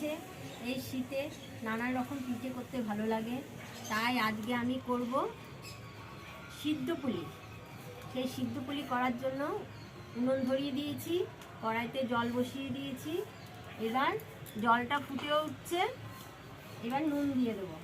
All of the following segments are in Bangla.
শীত এই শীতে নানা রকম পিঠে করতে ভালো লাগে। তাই আজকে আমি করব সিদ্ধ পুলি। সেই সিদ্ধ পুলি করার জন্য উনুন ধরিয়ে দিয়েছি, কড়াইতে জল বসিয়ে দিয়েছি। এবার জলটা ফুটে উঠছে, এবার নুন দিয়ে দেবো।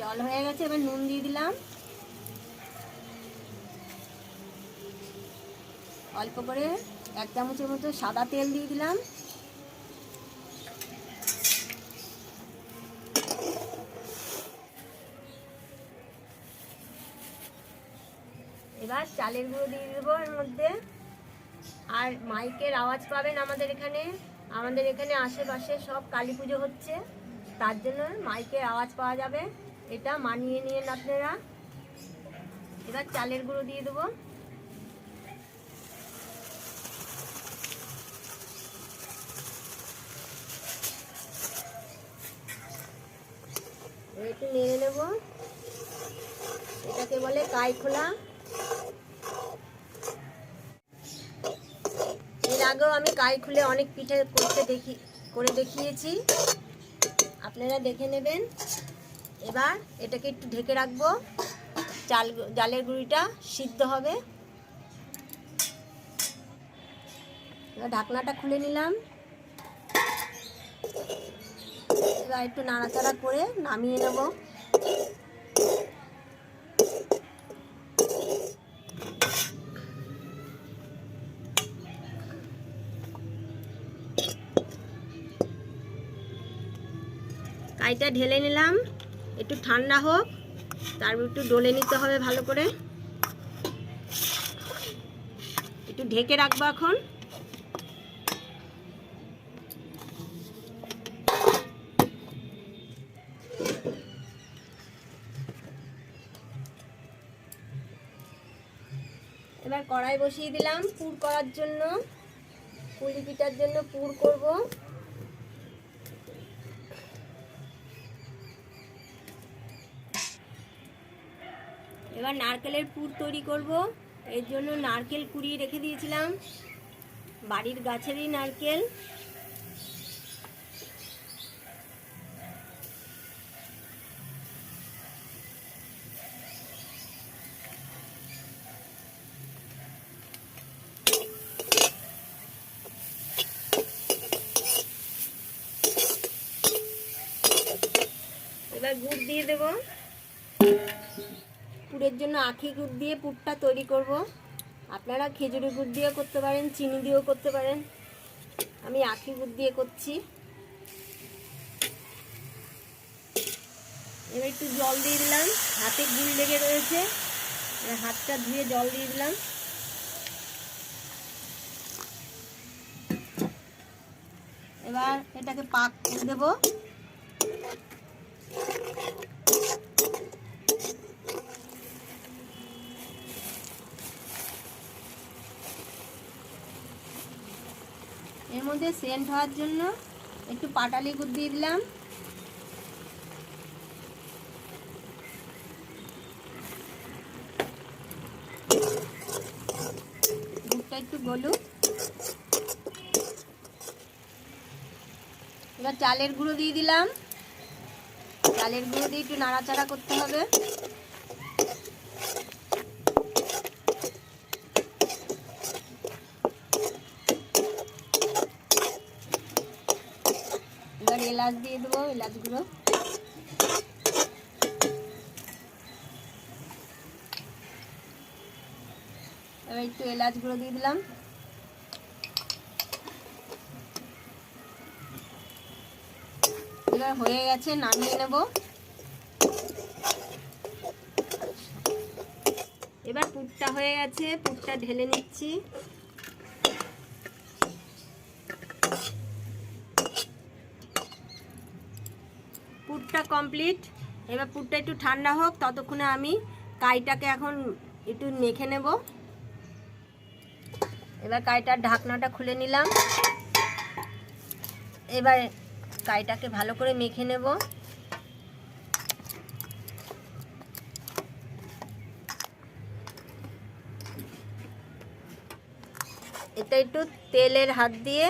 জল হয়ে গেছে, এবার নুন দিয়ে দিলাম। অল্প করে এক চামচের মতো সাদা তেল দিয়ে দিলাম। এবার চালের গুঁড়ো দিয়ে দেবো এর মধ্যে। আর মাইকের আওয়াজ পাবেন আমাদের এখানে। আমাদের এখানে আশেপাশে সব কালী পুজো হচ্ছে। তার জন্য মাইকের আওয়াজ পাওয়া যাবে। এটা মানিয়ে নিন আপনারা। এবার চালের গুঁড়ো দিয়ে দেবো। একটু নেড়ে নেব। এটাকে বলে কাই খোলা এর আগেও আমি কাই খুলে অনেক পিঠে করতে দেখি, করে দেখিয়েছি। আপনারা দেখে নেবেন। এবার এটাকে একটু ঢেকে রাখব। চাল, জালের গুঁড়িটা সিদ্ধ হবে। ঢাকনাটা খুলে নিলাম। এবার একটু নাড়াচাড়া করে নামিয়ে নেব। কাইটা ঢেলে নিলাম। একটু ঠান্ডা হোক, তারপর একটু ডলে নিতে হবে ভালো করে। একটু ঢেকে রাখব এখন। এবার কড়াই বসিয়ে দিলাম পুর করার জন্য। পুলি পিঠার জন্য পুর করব। এবার নারকেলের পুর তৈরি করব। এর জন্য নারকেল কুড়িয়ে রেখে দিয়েছিলাম। বাড়ির গাছেরই নারকেল। এবার গুড় দিয়ে দেব। পুরের জন্য আখি গুড় দিয়ে পুরটা তৈরি করব। আপনারা খেজুরি গুড় দিয়েও করতে পারেন, চিনি দিয়েও করতে পারেন। আমি আখি গুড় দিয়ে করছি। এবার একটু জল দিয়ে দিলাম। হাতে গুল লেগে রয়েছে। হাতটা ধুয়ে জল দিয়ে দিলাম। এবার এটাকে পাক দেবো। মধ্যে সেন্ট হওয়ার জন্য একটু পাটালি গুড় দিয়ে দিলাম। গুড়টা একটু গলুক। এবার চালের গুঁড়ো দিয়ে দিলাম। চালের গুঁড়ো দিয়ে একটু নাড়াচাড়া করতে হবে এবার এলাচ দিয়ে দেবো, এলাচ গুঁড়ো। এবার একটু এলাচ গুঁড়ো দিয়ে দিলাম। এবার হয়ে গেছে, নামিয়ে নেব। এবার পুরটা হয়ে গেছে, পুরটা ঢেলে নিচ্ছি পুরটা কমপ্লিট এবার পুরটা একটু ঠান্ডা হোক, ততক্ষণে আমি কাইটাকে এখন একটু মেখে নেব। এবার কাইটার ঢাকনাটা খুলে নিলাম। এবার কাইটাকে ভালো করে মেখে নেব। এটা একটু তেলের হাত দিয়ে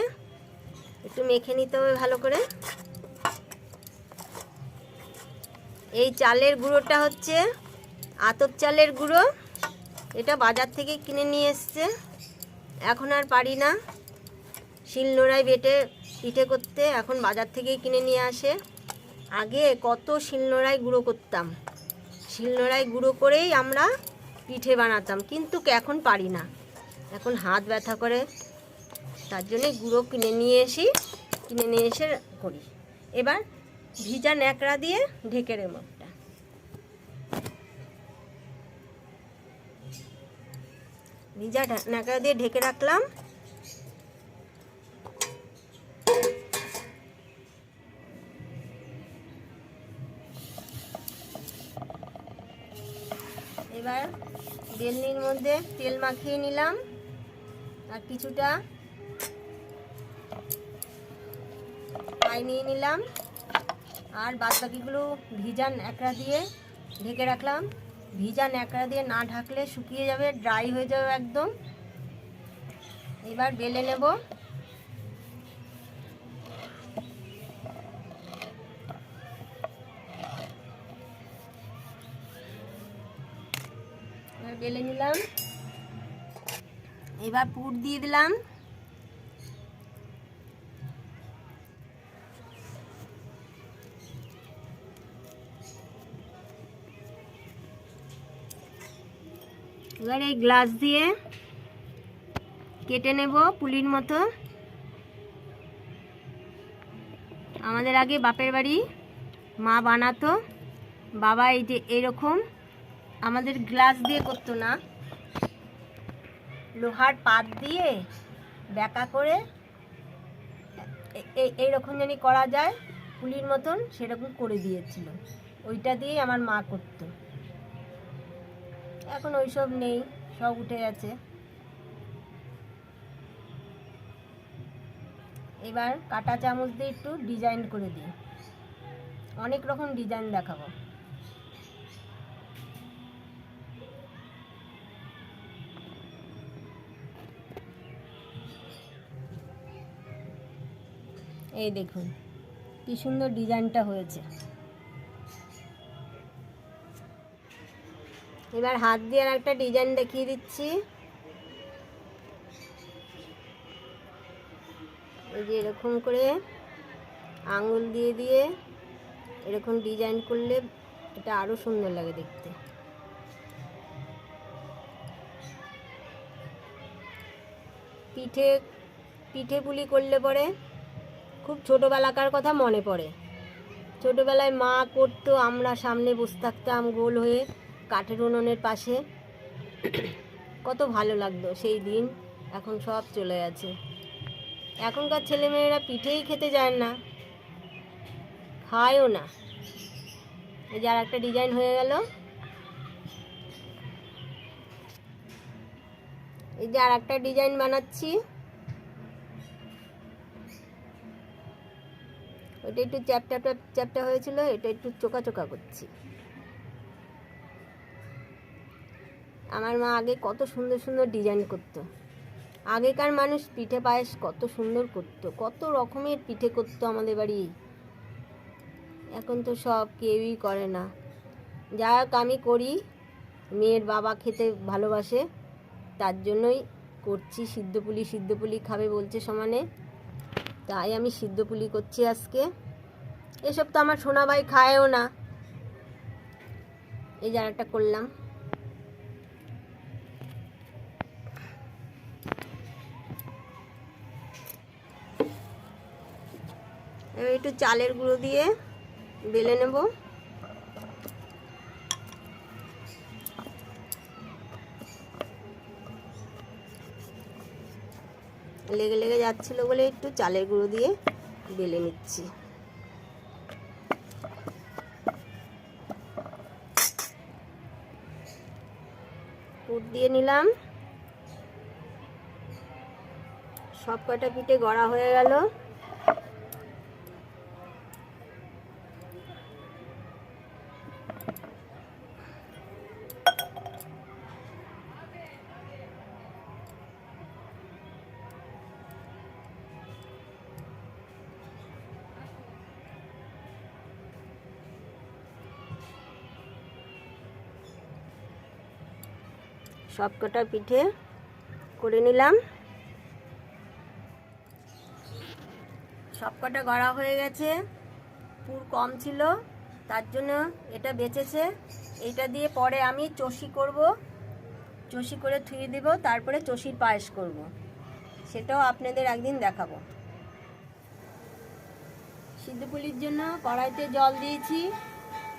একটু মেখে নিতে হবে ভালো করে। এই চালের গুঁড়োটা হচ্ছে আতপ চালের গুঁড়ো। এটা বাজার থেকে কিনে নিয়ে এসছে। এখন আর পারি না। শিল শিলনোড়ায় বেটে, পিঠে করতে। এখন বাজার থেকেই কিনে নিয়ে আসে। আগে কত শিলনোড়ায় গুঁড়ো করতাম। শিলনোড়ায় গুঁড়ো করেই আমরা পিঠে বানাতাম। কিন্তু এখন পারি না। এখন হাত ব্যথা করে। তার জন্যে গুঁড়ো কিনে নিয়ে এসি, কিনে নিয়ে এসে করি। এবার ভিজা ন্যাকড়া দিয়ে ঢেকে রে মুখটা ভিজা ন্যাকড়া দিয়ে ঢেকে রাখলাম। এবার বেলনির মধ্যে তেল মাখিয়ে নিলাম, আর কিছুটা পাই নিয়ে নিলাম। আর বাদ বাকিগুলো ভিজা ন্যাকড়া দিয়ে ঢেকে রাখলাম। ভিজা ন্যাকড়া দিয়ে না ঢাকলে শুকিয়ে যাবে ড্রাই হয়ে যাবে একদম। এবার বেলে নেব। বেলে নিলাম। এবার পুর দিয়ে দিলাম। এবার এই গ্লাস দিয়ে কেটে নেব পুলির মতো। আমাদের আগে বাপের বাড়ি, মা বানাতো, বাবা এই যে এরকম। আমাদের গ্লাস দিয়ে করতো না। লোহার পাত দিয়ে ব্যাকা করে এইরকম জানি করা যায়। পুলির মতন সেরকম করে দিয়েছিল। ওইটা দিয়ে আমার মা করতো। এখন ওইসব নেই, সব উঠে গেছে। এবার কাটা চামচ দিয়ে একটু ডিজাইন করে দিই। অনেক রকম ডিজাইন দেখাবো। এই দেখুন, কি সুন্দর ডিজাইনটা হয়েছে। এবার হাত দিয়ে আর একটা ডিজাইন দেখিয়ে দিচ্ছি। এই যে এরকম করে আঙুল দিয়ে দিয়ে এরকম ডিজাইন করলে এটা আরও সুন্দর লাগে দেখতে। পিঠে পিঠে পুলি করলে পরে খুব ছোটোবেলাকার কথা মনে পড়ে। ছোটোবেলায় মা করতো, আমরা সামনে বসে থাকতাম গোল হয়ে। কাঠের উনুনের পাশে। কত ভালো লাগতো সেই দিন। এখন সব চলে গেছে। এখনকার ছেলেমেয়েরা পিঠেই খেতে যায় না। খায়ও না। এই যে আর একটা ডিজাইন হয়ে গেল। এই যে আর একটা ডিজাইন বানাচ্ছি। ওইটা একটু চ্যাপটা চ্যাপটা হয়েছিল, এটা একটু চোকা চোকা করছি। আমার মা আগে কত সুন্দর সুন্দর ডিজাইন করতো। আগেকার মানুষ পিঠে পায়েস কত সুন্দর করতো, কত রকমের পিঠে করতো আমাদের বাড়ি। এখন তো সব কেউই করে না। যা আমি করি, মেয়ের বাবা খেতে ভালোবাসে, তার জন্যই করছি সিদ্ধ পুলি সিদ্ধ পুলি খাবে বলছে সমানে। তাই আমি সিদ্ধ পুলি করছি আজকে। এসব তো আমার সোনাবাই খায়ও না। এই একটা করলাম। একটু চালের গুঁড়ো দিয়ে বেলে নেব। লেগে লেগে যাচ্ছিল বলে একটু চালের গুঁড়ো দিয়ে বেলে নিচ্ছি। পুর দিয়ে নিলাম। সব কটা পিঠে গড়া হয়ে গেল। সবকটা পিঠে করে নিলাম। সবকটা গড়া হয়ে গেছে। পুর কম ছিল, তার জন্য এটা বেঁচেছে। এটা দিয়ে পরে আমি চষি করব। চষি করে থুয়ে দেব, তারপরে চষির পায়েস করব। সেটাও আপনাদের একদিন দেখাবো। সিদ্ধপুলির জন্য কড়াইতে জল দিয়েছি।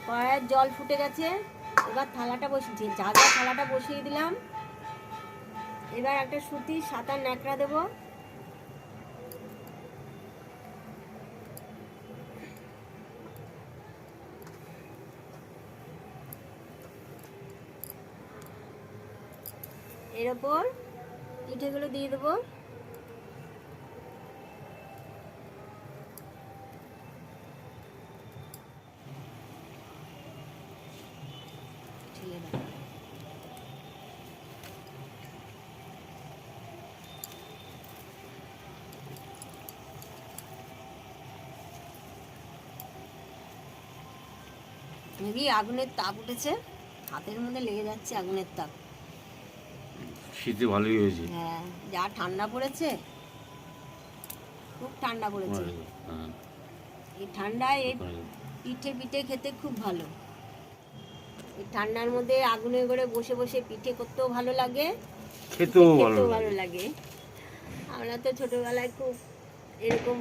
কড়াইয়ের জল ফুটে গেছে। এবার থালাটা বসিয়েছি যা যা থালাটা বসিয়ে দিলাম। এবার একটা সুতির সাঁতার ন্যাকড়া দেবো। এর ওপর পিঠেগুলো দিয়ে দেবো ঢেলে দাও। হেবি আগুনের তাপ উঠেছে। হাতের মধ্যে লেগে যাচ্ছে আগুনের তাপ। শীতে ভালোই হয়েছে। হ্যাঁ যা ঠান্ডা পড়েছে খুব ঠান্ডা পড়েছে। হ্যাঁ, এই ঠান্ডায় এই পিঠে পিঠে খেতে খুব ভালো। এই ঠান্ডার মধ্যে আগুনে করে বসে বসে পিঠে করতেও ভালো লাগে। খেতেও ভালো ভালো লাগে। আমরা তো ছোটবেলায় খুব এরকম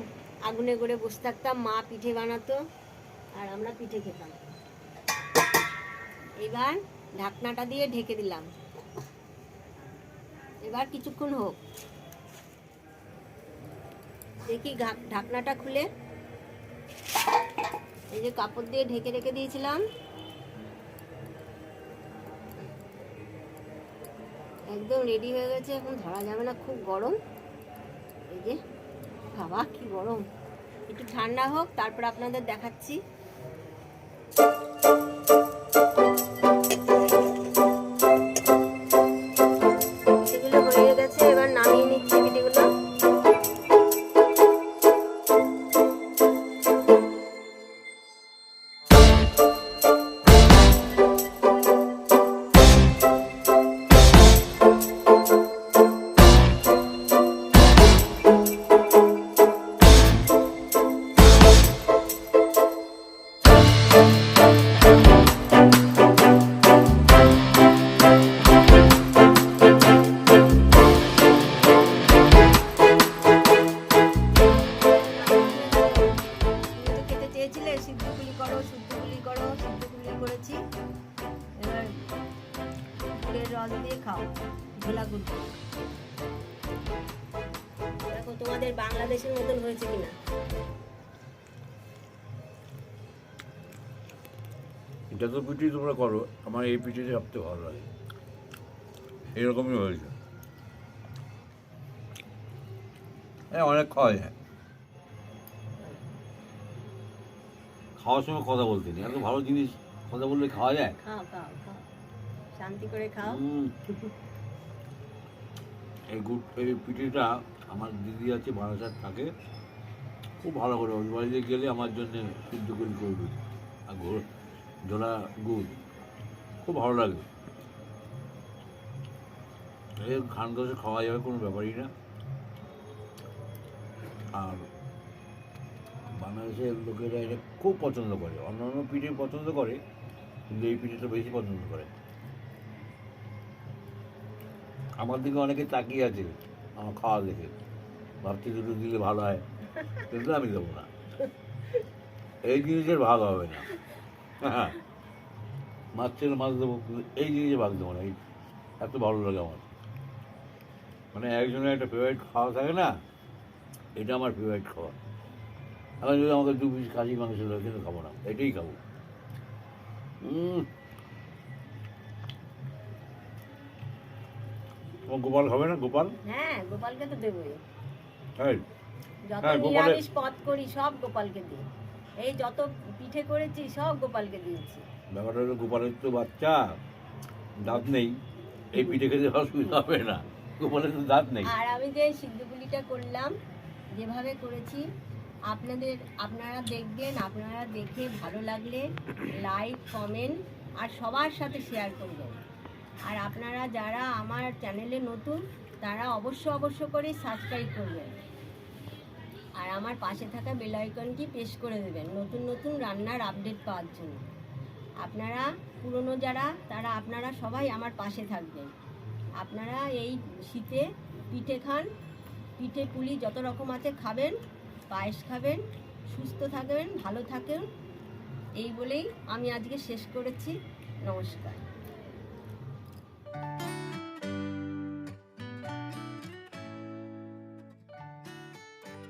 আগুনে করে বসে থাকতাম মা পিঠে বানাতো আর আমরা পিঠে খেতাম। এবার ঢাকনাটা দিয়ে ঢেকে দিলাম। এবার কিছুক্ষণ হোক। দেখি ঢাকনাটা খুলে। এই যে কাপড় দিয়ে ঢেকে রেখে দিয়েছিলাম। একদম রেডি হয়ে গেছে। এখন ধরা যাবে না খুব গরম। এই যে, বাবা কি গরম। একটু ঠান্ডা হোক, তারপর আপনাদের দেখাচ্ছি। হয়েছে কিনা? এটা তো পিঠে তোমরা করো আমার এই পিঠেটা সবচেয়ে ভালো লাগে। এরকমই হয়েছে। হ্যাঁ অনেক খাওয়া যায়। খাওয়ার সময় কথা বলতে নেই। এত ভালো জিনিস কথা বললে খাওয়া যায়? খাও খাও খাও। শান্তি করে খাও। এই গুড় এই পিঠেটা আমার দিদি আছে বারাসাত থাকে। খুব ভালো করে ওই বাড়িতে গেলে আমার জন্যে সিদ্ধ করে করবে। আর ঘোর জোড়া গুড়, খুব ভালো লাগে। এই খান দশে খাওয়া যাবে, কোনো ব্যাপারই না। আর বাংলাদেশের লোকেরা এটা খুব পছন্দ করে। অন্যান্য পিঠে পছন্দ করে, কিন্তু এই পিঠেটা বেশি পছন্দ করে। আমার দিকে অনেকে তাকিয়ে আছে, আমার খাওয়া দেখে। ভাবছি দুটো দিলে ভালো হয়। কিন্তু আমি দেবো না। এই জিনিসের ভাগ হবে না। হ্যাঁ। মাছ ছেলে মাছ দেবো কিন্তু এই জিনিসে ভাগ দেবো না। এই এত ভালো লাগে আমার। মানে একজনের একটা ফেভারিট খাওয়া থাকে না এটা আমার ফেভারিট খাওয়া। এখন যদি আমাকে দু পিস খাসি মাংস দেয় কিন্তু খাব না। এটাই খাব। গোপাল খাবে না? গোপাল? হ্যাঁ গোপালকে তো দেবোই। হ্যাঁ যত হ্যাঁ, নিরামিষ পদ করি সব গোপালকে দিই এই যত পিঠে করেছি সব গোপালকে দিয়েছি। ব্যাপারটা হলো গোপালের তো বাচ্চা দাঁত নেই। এই পিঠে খেতে অসুবিধা হবে না। গোপালের তো দাঁত নেই। আর আমি যে সিদ্ধপুলিটা করলাম যেভাবে করেছি আপনাদের আপনারা দেখবেন আপনারা দেখে ভালো লাগলে লাইক কমেন্ট আর সবার সাথে শেয়ার করবেন। আর আপনারা যারা আমার চ্যানেলে নতুন তারা অবশ্য অবশ্য করে সাবস্ক্রাইব করবেন। আর আমার পাশে থাকা বেল আইকনটি প্রেস করে দেবেন নতুন নতুন রান্নার আপডেট পাওয়ার জন্য। আপনারা পুরনো যারা, তারা আপনারা সবাই আমার পাশে থাকবেন। আপনারা এই শীতে পিঠে খান, পিঠে পুলি যত রকম আছে খাবেন, পায়েস খাবেন, সুস্থ থাকবেন, ভালো থাকেন। এই বলেই আমি আজকে শেষ করেছি। নমস্কার।